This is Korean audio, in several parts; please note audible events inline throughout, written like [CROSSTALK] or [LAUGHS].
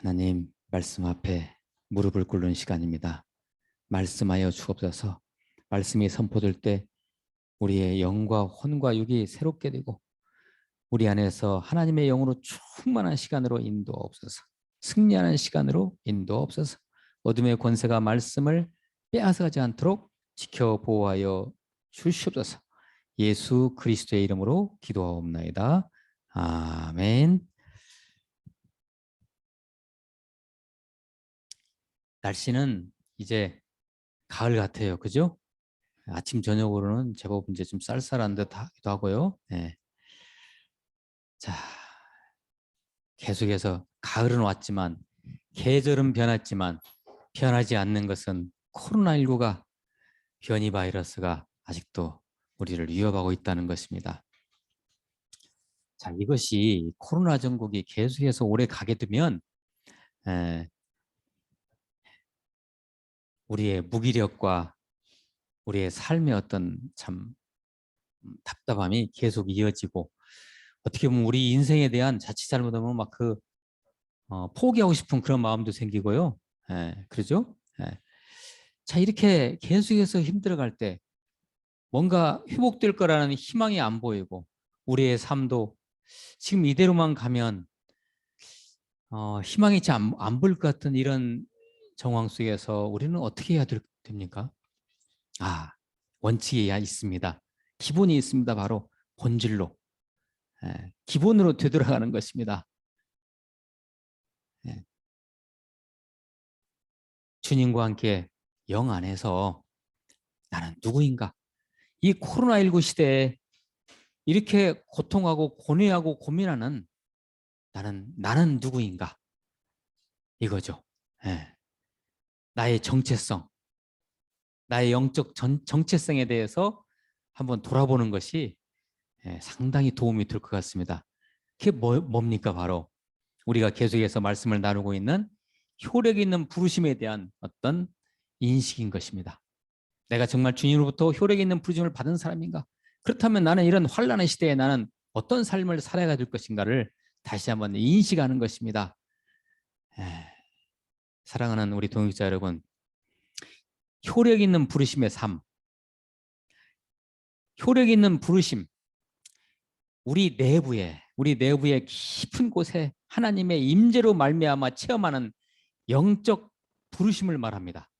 하나님 말씀 앞에 무릎을 꿇는 시간입니다. 말씀하여 주옵소서. 말씀이 선포될 때 우리의 영과 혼과 육이 새롭게 되고 우리 안에서 하나님의 영으로 충만한 시간으로 인도옵소서. 승리하는 시간으로 인도옵소서. 어둠의 권세가 말씀을 빼앗아가지 않도록 지켜 보호하여 주시옵소서. 예수 그리스도의 이름으로 기도하옵나이다. 아멘. 날씨는 이제 가을 같아요. 그죠? 아침 저녁으로는 제법 이제 좀 쌀쌀한 듯 하기도 하고요. 네. 자, 계속해서 가을은 왔지만 계절은 변했지만 변하지 않는 것은 코로나19가 변이 바이러스가 아직도 우리를 위협하고 있다는 것입니다. 자, 이것이 코로나 전국이 계속해서 오래 가게 되면 에, 우리의 무기력과 우리의 삶의 어떤 참 답답함이 계속 이어지고 어떻게 보면 우리 인생에 대한 자칫 잘못하면 막그 어, 포기하고 싶은 그런 마음도 생기고요. 예, 그러죠? 예. 자 이렇게 계속해서 힘들어갈 때 뭔가 회복될 거라는 희망이 안 보이고 우리의 삶도 지금 이대로만 가면 어, 희망이 잘안 보일 것 같은 이런 정황 속에서 우리는 어떻게 해야 될, 됩니까? 아, 원칙이 있습니다. 기본이 있습니다. 바로 본질로. 예, 기본으로 되돌아가는 것입니다. 예. 주님과 함께 영 안에서 나는 누구인가? 이 코로나19 시대에 이렇게 고통하고 고뇌하고 고민하는 나는 나는 누구인가? 이거죠. 예. 나의 정체성, 나의 영적 전, 정체성에 대해서 한번 돌아보는 것이 예, 상당히 도움이 될 것 같습니다. 그게 뭐, 뭡니까? 바로 우리가 계속해서 말씀을 나누고 있는 효력 있는 부르심에 대한 어떤 인식인 것입니다. 내가 정말 주님으로부터 효력 있는 부르심을 받은 사람인가? 그렇다면 나는 이런 환란의 시대에 나는 어떤 삶을 살아야 될 것인가를 다시 한번 인식하는 것입니다. 에... 사랑하는 우리 동역자 여러분, 효력 있는 부르심의 삶, 효력 있는 부르심, 우리 내부에 우리 내부의 깊은 곳에 하나님의 임재로 말미암아 체험하는 영적 부르심을 말합니다.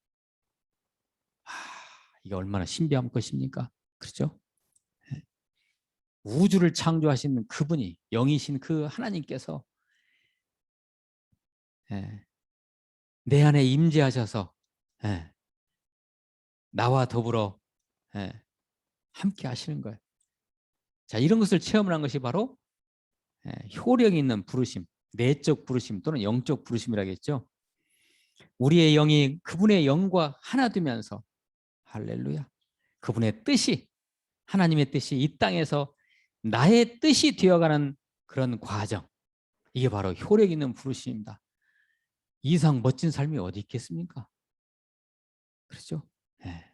아, 이게 얼마나 신비한 것입니까? 그렇죠? 예. 우주를 창조하시는 그분이 영이신 그 하나님께서 예. 내 안에 임재하셔서 예, 나와 더불어 예, 함께 하시는 거예요. 자 이런 것을 체험을 한 것이 바로 예, 효력 있는 부르심, 내적 부르심 또는 영적 부르심이라겠죠. 우리의 영이 그분의 영과 하나 되면서 할렐루야. 그분의 뜻이 하나님의 뜻이 이 땅에서 나의 뜻이 되어가는 그런 과정. 이게 바로 효력 있는 부르심입니다. 이상 멋진 삶이 어디 있겠습니까? 그렇죠? 네.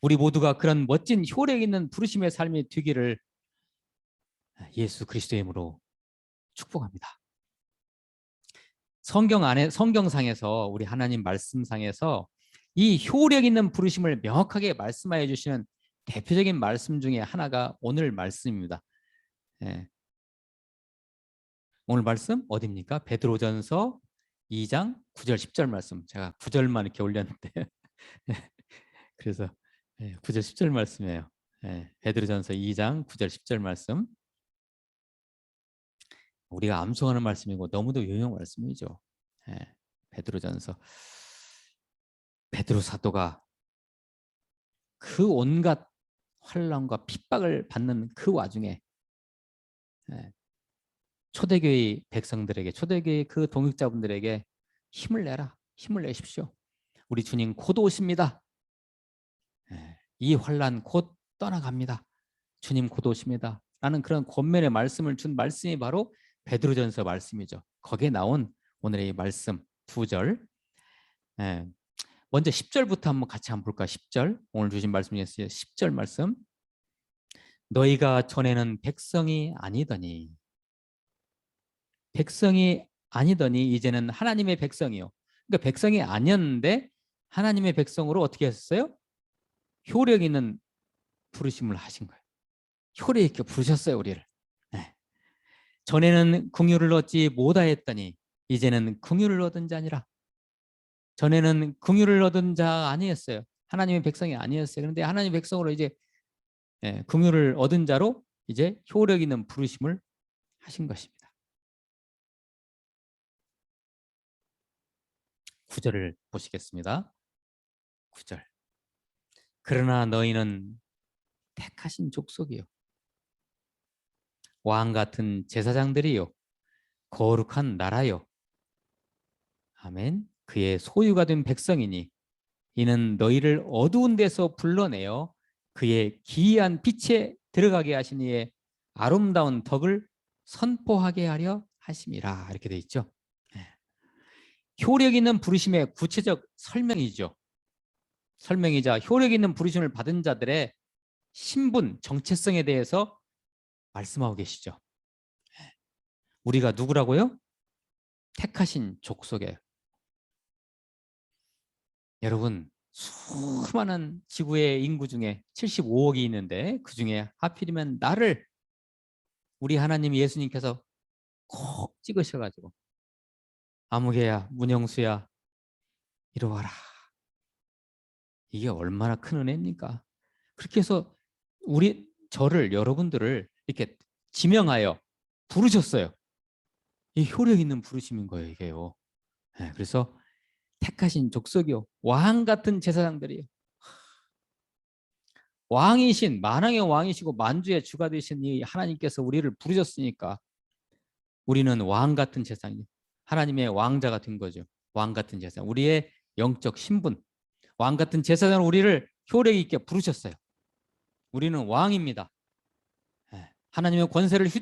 우리 모두가 그런 멋진 효력 있는 부르심의 삶이 되기를 예수 그리스도의 이름으로 축복합니다. 성경 안에 성경상에서 우리 하나님 말씀상에서 이 효력 있는 부르심을 명확하게 말씀하여 주시는 대표적인 말씀 중에 하나가 오늘 말씀입니다. 네. 오늘 말씀 어디입니까? 베드로전서 2장 9절 10절 말씀. 제가 9절만 이렇게 올렸는데. [LAUGHS] 그래서 9절 예, 10절 말씀이에요. 예, 베드로전서 2장 9절 10절 말씀. 우리가 암송하는 말씀이고 너무도 유용한 말씀이죠. 예, 베드로전서. 베드로 사도가 그 온갖 환란과 핍박을 받는 그 와중에 초대교회 백성들에게 초대교회 그 동역자분들에게 힘을 내라 힘을 내십시오. 우리 주님 곧 오십니다. 예, 이 환란 곧 떠나갑니다. 주님 곧 오십니다. 라는 그런 권면의 말씀을 준 말씀이 바로 베드로전서 말씀이죠. 거기에 나온 오늘의 이 말씀 두절. 예, 먼저 10절부터 한번 같이 한번 볼까 10절. 오늘 주신 말씀 중에 10절 말씀. 너희가 전에는 백성이 아니더니 백성이 아니더니 이제는 하나님의 백성이요. 그러니까 백성이 아니었는데 하나님의 백성으로 어떻게 했어요? 효력 있는 부르심을 하신 거예요. 효력 있게 부르셨어요, 우리를. 네. 전에는 궁유를 얻지 못하였더니 이제는 궁유를 얻은 자니라. 전에는 궁유를 얻은 자 아니었어요. 하나님의 백성이 아니었어요. 그런데 하나님의 백성으로 이제 예, 궁유를 얻은 자로 이제 효력 있는 부르심을 하신 것입니다. 구절을 보시겠습니다. 구절. 그러나 너희는 택하신 족속이요. 왕 같은 제사장들이요. 거룩한 나라요. 아멘. 그의 소유가 된 백성이니 이는 너희를 어두운 데서 불러내어 그의 기이한 빛에 들어가게 이의 아름다운 덕을 선포하게 하려 하심이라 이렇게 돼 있죠. 예. 효력 있는 부르심의 구체적 설명이죠. 설명이자 효력 있는 부르심을 받은 자들의 신분, 정체성에 대해서 말씀하고 계시죠. 예. 우리가 누구라고요? 택하신 족속에 여러분 수많은 지구의 인구 중에 75억이 있는데 그 중에 하필이면 나를 우리 하나님 예수님께서 콕 찍으셔가지고 아무개야 문영수야 이리 와라. 이게 얼마나 큰 은혜입니까? 그렇게 해서 우리 저를 여러분들을 이렇게 지명하여 부르셨어요. 이 효력 있는 부르심인 거예요 이게요. 네, 그래서 택하신 족속이요 왕 같은 제사장들이요. 왕이신 만왕의 왕이시고 만주의 주가 되신 이 하나님께서 우리를 부르셨으니까 우리는 왕 같은 제사장이 하나님의 왕자가 된 거죠. 왕 같은 제사장. 우리의 영적 신분. 왕 같은 제사장으로 우리를 효력 있게 부르셨어요. 우리는 왕입니다. 예, 하나님의 권세를 휴,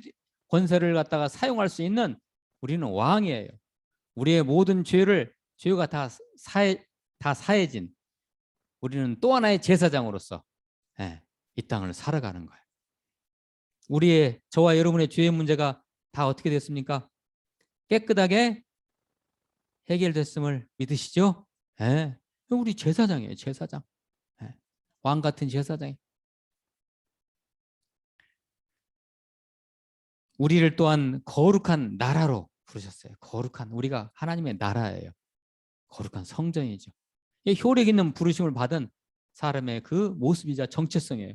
권세를 갖다가 사용할 수 있는 우리는 왕이에요. 우리의 모든 죄를 죄가 다 사해 다 사해진 우리는 또 하나의 제사장으로서 예, 이 땅을 살아가는 거예요. 우리의 저와 여러분의 죄의 문제가 다 어떻게 됐습니까? 깨끗하게 해결됐음을 믿으시죠? 예, 우리 제사장이에요, 제사장. 예, 왕 같은 제사장이. 우리를 또한 거룩한 나라로 부르셨어요. 거룩한 우리가 하나님의 나라예요. 거룩한 성전이죠. 효력 있는 부르심을 받은 사람의 그 모습이자 정체성이에요.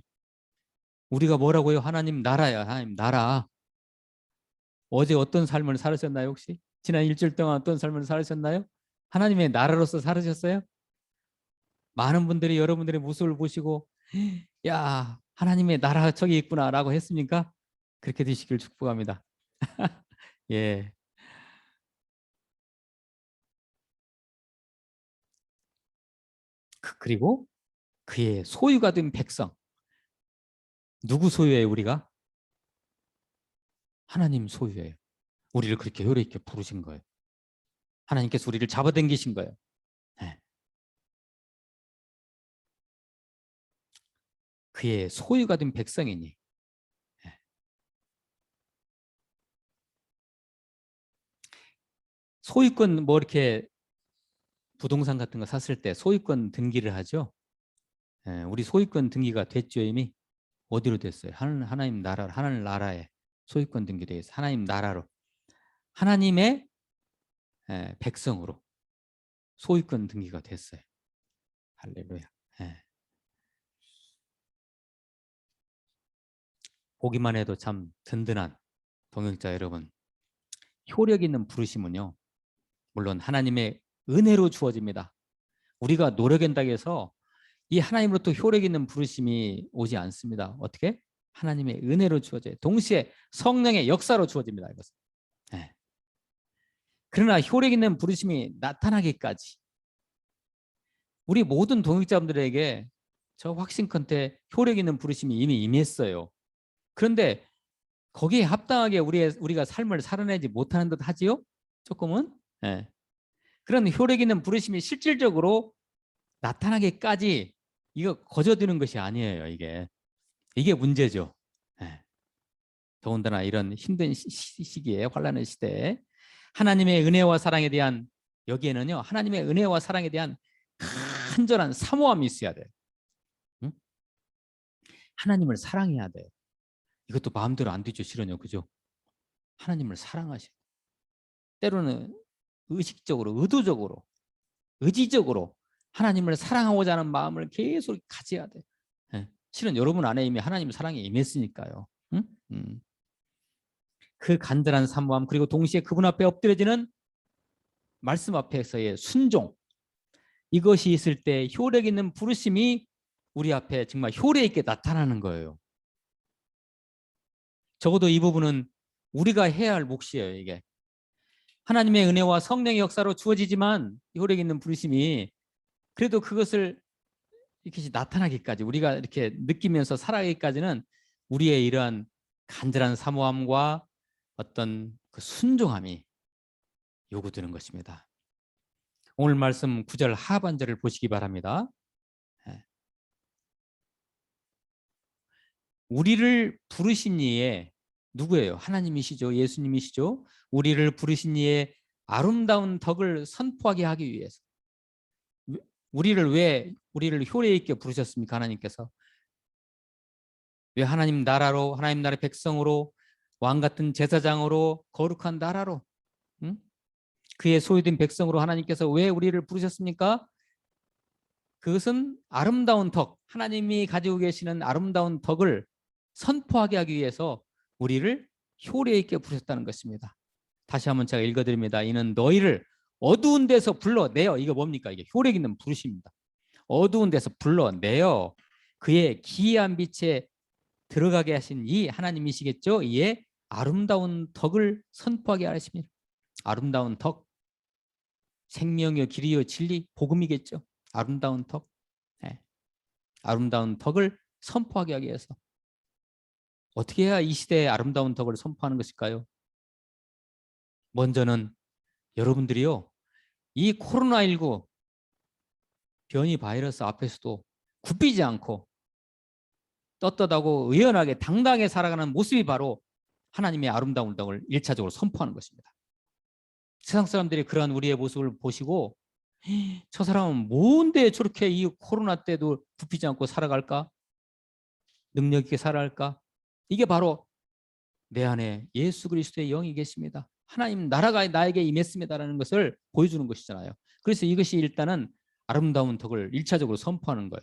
우리가 뭐라고요? 하나님 나라야. 하나님 나라. 어제 어떤 삶을 살으셨나요 혹시? 지난 일주일 동안 어떤 삶을 살으셨나요? 하나님의 나라로서 살으셨어요? 많은 분들이 여러분들의 모습을 보시고 야 하나님의 나라 저기 있구나 라고 했습니까? 그렇게 되시길 축복합니다. [LAUGHS] 예. 그- 그리고 그의 소유가 된 백성 누구 소유예요 우리가? 하나님 소유예요 우리를 그렇게 효력 있게 부르신 거예요 하나님께서 우리를 잡아당기신 거예요 네. 그의 소유가 된 백성이니 네. 소유권 뭐 이렇게 부동산 같은 거 샀을 때 소유권 등기를 하죠. 예, 우리 소유권 등기가 됐죠 이미 어디로 됐어요? 하나님 나라 하나님 나라에 소유권 등기되어 있어 하나님 나라로 하나님의 예, 백성으로 소유권 등기가 됐어요. 할렐루야. 예. 보기만 해도 참 든든한 동역자 여러분. 효력 있는 부르심은요. 물론 하나님의 은혜로 주어집니다. 우리가 노력한다고 해서 이 하나님으로부터 효력 있는 부르심이 오지 않습니다. 어떻게? 하나님의 은혜로 주어져요. 동시에 성령의 역사로 주어집니다. 이것은. 네. 그러나 효력 있는 부르심이 나타나기까지 우리 모든 동역자분들에게 저 확신컨대 효력 있는 부르심이 이미 임했어요. 그런데 거기에 합당하게 우리의, 우리가 삶을 살아내지 못하는 듯 하지요? 조금은? 네. 그런 효력 있는 부르심이 실질적으로 나타나기까지 이거 거저드는 것이 아니에요 이게 이게 문제죠 네. 더군다나 이런 힘든 시, 기에 환란의 시대에 하나님의 은혜와 사랑에 대한 여기에는요 하나님의 은혜와 사랑에 대한 간절한 사모함이 있어야 돼요. 응? 하나님을 사랑해야 돼요. 이것도 마음대로 안 되죠 실은요 그죠? 하나님을 사랑하셔. 때로는 의식적으로 의도적으로 의지적으로 하나님을 사랑하고자 하는 마음을 계속 가져야 돼. 예. 실은 여러분 안에 이미 하나님 사랑이 임했으니까요. 응? 음. 그 간절한 사모함 그리고 동시에 그분 앞에 엎드려지는 말씀 앞에서의 순종 이것이 있을 때 효력 있는 부르심이 우리 앞에 정말 효력 있게 나타나는 거예요. 적어도 이 부분은 우리가 해야 할 몫이에요, 이게. 하나님의 은혜와 성령의 역사로 주어지지만 효력 있는 부르심이 그래도 그것을 이렇게 나타나기까지 우리가 이렇게 느끼면서 살아가기까지는 우리의 이러한 간절한 사모함과 어떤 그 순종함이 요구되는 것입니다. 오늘 말씀 9절 하반절을 보시기 바랍니다. 예. 우리를 부르신 이에 누구예요? 하나님이시죠. 예수님이시죠. 우리를 부르신 이에 아름다운 덕을 선포하게 하기 위해서 우리를 왜 우리를 효례 있게 부르셨습니까? 하나님께서 왜 하나님 나라로 하나님 나라의 백성으로 왕 같은 제사장으로 거룩한 나라로 응? 그의 소유된 백성으로 하나님께서 왜 우리를 부르셨습니까? 그것은 아름다운 덕, 하나님이 가지고 계시는 아름다운 덕을 선포하게 하기 위해서 우리를 효례 있게 부르셨다는 것입니다. 다시 한번 제가 읽어드립니다. 이는 너희를 어두운 데서 불러내어 이거 뭡니까? 이게 효력 있는 부르심입니다. 어두운 데서 불러내어 그의 기이한 빛에 들어가게 하신 이 하나님이시겠죠? 이에 아름다운 덕을 선포하게 하십니다. 아름다운 덕, 생명이요 길이요 진리, 복음이겠죠. 아름다운 덕, 네. 아름다운 덕을 선포하게 하기 위해서 어떻게 해야 이 시대의 아름다운 덕을 선포하는 것일까요? 먼저는 여러분들이요 이 코로나19 변이 바이러스 앞에서도 굽히지 않고 떳떳하고 의연하게 당당하게 살아가는 모습이 바로 하나님의 아름다운 덕을 일차적으로 선포하는 것입니다. 세상 사람들이 그러한 우리의 모습을 보시고 저 사람은 뭔데 저렇게 이 코로나 때도 굽히지 않고 살아갈까? 능력 있게 살아갈까? 이게 바로 내 안에 예수 그리스도의 영이 계십니다. 하나님 나라가 나에게 임했습니다라는 것을 보여주는 것이잖아요. 그래서 이것이 일단은 아름다운 덕을 일차적으로 선포하는 거예요.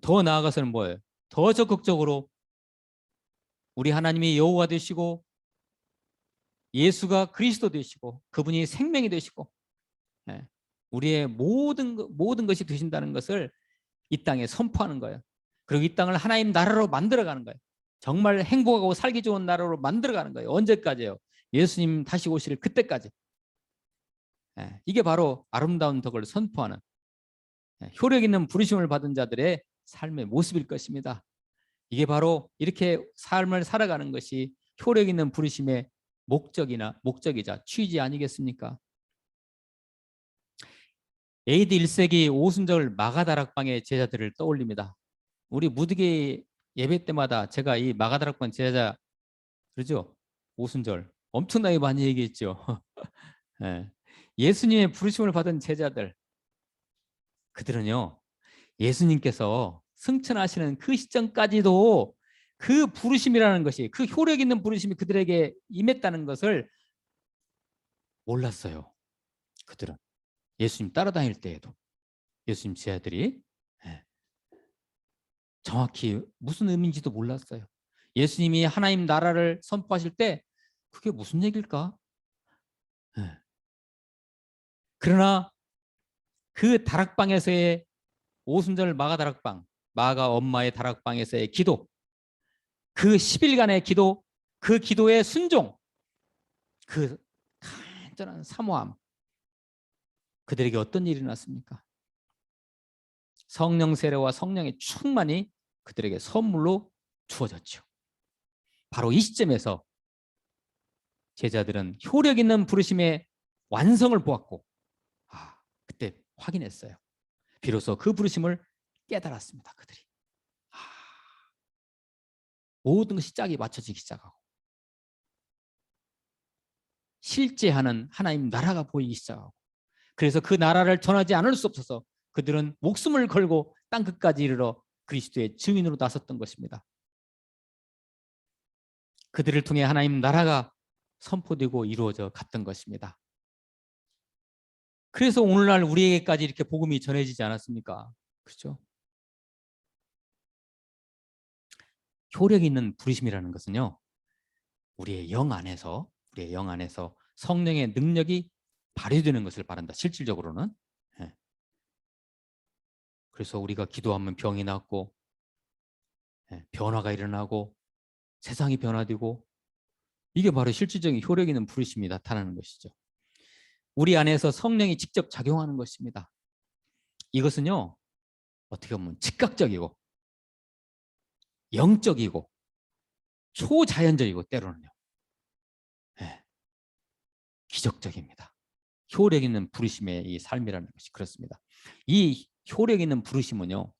더 나아가서는 뭐예요? 더 적극적으로 우리 하나님이 여호와 되시고 예수가 그리스도 되시고 그분이 생명이 되시고 예, 우리의 모든 모든 것이 되신다는 것을 이 땅에 선포하는 거예요. 그리고 이 땅을 하나님 나라로 만들어가는 거예요. 정말 행복하고 살기 좋은 나라로 만들어가는 거예요. 언제까지요? 예수님 다시 오실 그때까지. 예, 이게 바로 아름다운 덕을 선포하는 예, 효력 있는 부르심을 받은 자들의 삶의 모습일 것입니다. 이게 바로 이렇게 삶을 살아가는 것이 효력 있는 부르심의 목적이나 목적이자 취지 아니겠습니까? AD 1세기 오순절 마가다락방의 제자들을 떠올립니다. 우리 무드개 예배 때마다 제가 이 마가다락방 제자 그러죠? 오순절 엄청나게 많이 얘기했죠. [LAUGHS] 예. 예수님의 부르심을 받은 제자들 그들은요 예수님께서 승천하시는 그 시점까지도 그 부르심이라는 것이 그 효력 있는 부르심이 그들에게 임했다는 것을 몰랐어요. 그들은 예수님 따라다닐 때에도 예수님 제자들이 예. 정확히 무슨 의미인지도 몰랐어요. 예수님이 하나님 나라를 선포하실 때 그게 무슨 얘기일까? 네. 그러나 그 다락방에서의 오순절 마가 다락방, 마가 엄마의 다락방에서의 기도, 그 10일간의 기도, 그 기도의 순종, 그 간절한 사모함, 그들에게 어떤 일이 났습니까? 성령 세례와 성령의 충만이 그들에게 선물로 주어졌죠. 바로 이 시점에서 제자들은 효력 있는 부르심의 완성을 보았고 확인했어요. 비로소 그 부르심을 깨달았습니다. 그들이 아, 모든 것이 짝이 맞춰지기 시작하고 실제하는 하나님 나라가 보이기 시작하고 그래서 그 나라를 전하지 않을 수 없어서 그들은 목숨을 걸고 땅 끝까지 이르러 그리스도의 증인으로 나섰던 것입니다. 그들을 통해 하나님 나라가 선포되고 이루어져 갔던 것입니다. 그래서 오늘날 우리에게까지 이렇게 복음이 전해지지 않았습니까? 그렇죠? 효력 있는 부르심이라는 것은요. 우리의 영 안에서 우리의 영 안에서 성령의 능력이 발휘되는 것을 바란다. 실질적으로는. 예. 그래서 우리가 기도하면 병이 낫고 예, 변화가 일어나고 세상이 변화되고 이게 바로 실질적인 효력 있는 부르심이 나타나는 것이죠. 우리 안에서 성령이 직접 작용하는 것입니다. 이것은요. 어떻게 보면 즉각적이고 영적이고 초자연적이고 때로는요. 네. 기적적입니다. 효력 있는 부르심의 이 삶이라는 것이 그렇습니다. 이 효력 있는 부르심은요.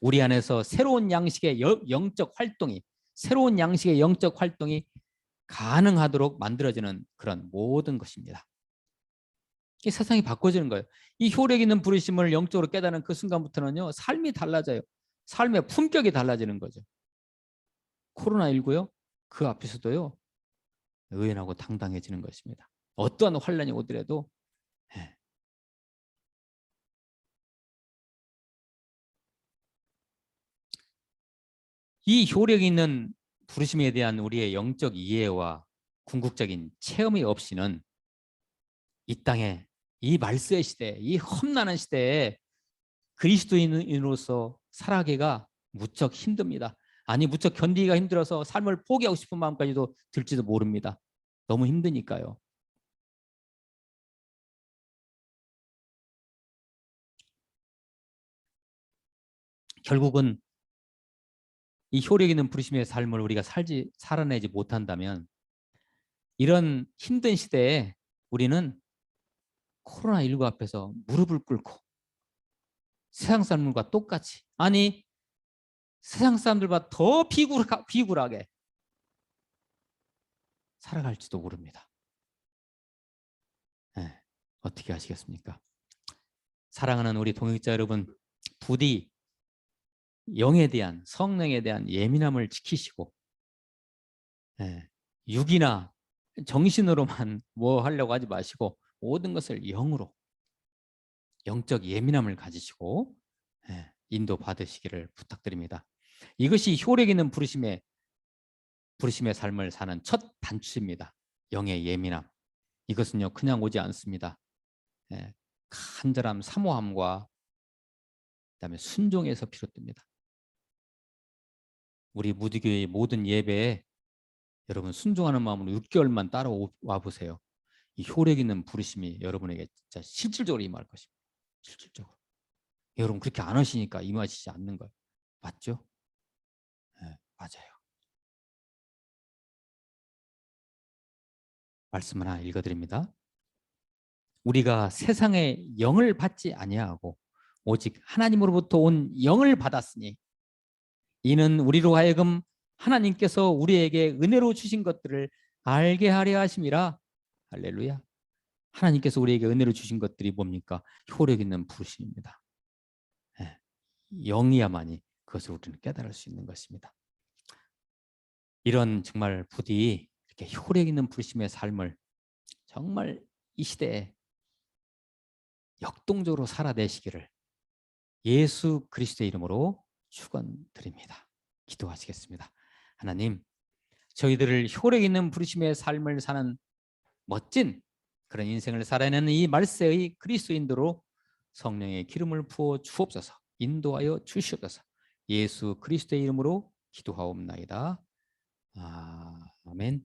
우리 안에서 새로운 양식의 영적 활동이 새로운 양식의 영적 활동이 가능하도록 만들어지는 그런 모든 것입니다. 이 세상이 바꿔지는 거예요. 이 효력 있는 부르심을 영적으로 깨닫는 그 순간부터는요. 삶이 달라져요. 삶의 품격이 달라지는 거죠. 코로나19요. 그 앞에서도요. 의연하고 당당해지는 것입니다. 어떠한 환란이 오더라도 예. 이 효력 있는 부르심에 대한 우리의 영적 이해와 궁극적인 체험이 없이는 이 땅에 이 말세의 시대, 이 험난한 시대에 그리스도인으로서 살아가기가 무척 힘듭니다. 아니 무척 견디기가 힘들어서 삶을 포기하고 싶은 마음까지도 들지도 모릅니다. 너무 힘드니까요. 결국은 이 효력 있는 부르심의 삶을 우리가 살지 살아내지 못한다면 이런 힘든 시대에 우리는 코로나19 앞에서 무릎을 꿇고 세상 사람들과 똑같이 아니 세상 사람들보다 더 비굴하, 비굴하게 살아갈지도 모릅니다. 네, 어떻게 하시겠습니까? 사랑하는 우리 동역자 여러분 부디 영에 대한 성령에 대한 예민함을 지키시고 네, 육이나 정신으로만 [LAUGHS] 뭐 하려고 하지 마시고 모든 것을 영으로 영적 예민함을 가지시고 예, 인도 받으시기를 부탁드립니다. 이것이 효력 있는 부르심의 부르심의 삶을 사는 첫 단추입니다. 영의 예민함. 이것은요 그냥 오지 않습니다. 예, 간절함, 사모함과 그다음에 순종에서 비롯됩니다. 우리 무디교의 모든 예배에 여러분 순종하는 마음으로 6개월만 따라와 보세요. 이 효력 있는 부르심이 여러분에게 진짜 실질적으로 임할 것입니다. 실질적으로. 여러분 그렇게 안 하시니까 임하시지 않는 거예요. 맞죠? 네, 맞아요. 말씀 하나 읽어드립니다. 우리가 세상의 영을 받지 아니하고 오직 하나님으로부터 온 영을 받았으니 이는 우리로 하여금 하나님께서 우리에게 은혜로 주신 것들을 알게 하려 하심이라 할렐루야. 하나님께서 우리에게 은혜를 주신 것들이 뭡니까? 효력 있는 부르심입니다. 네. 영이야만이 그것을 우리는 깨달을 수 있는 것입니다. 이런 정말 부디 이렇게 효력 있는 부르심의 삶을 정말 이 시대에 역동적으로 살아내시기를 예수 그리스도의 이름으로 축원드립니다. 기도하시겠습니다. 하나님, 저희들을 효력 있는 부르심의 삶을 사는 멋진 그런 인생을 살아내는 이 말세의 그리스도인도로 성령의 기름을 부어 주옵소서 인도하여 주시옵소서 예수 그리스도의 이름으로 기도하옵나이다. 아, 아멘.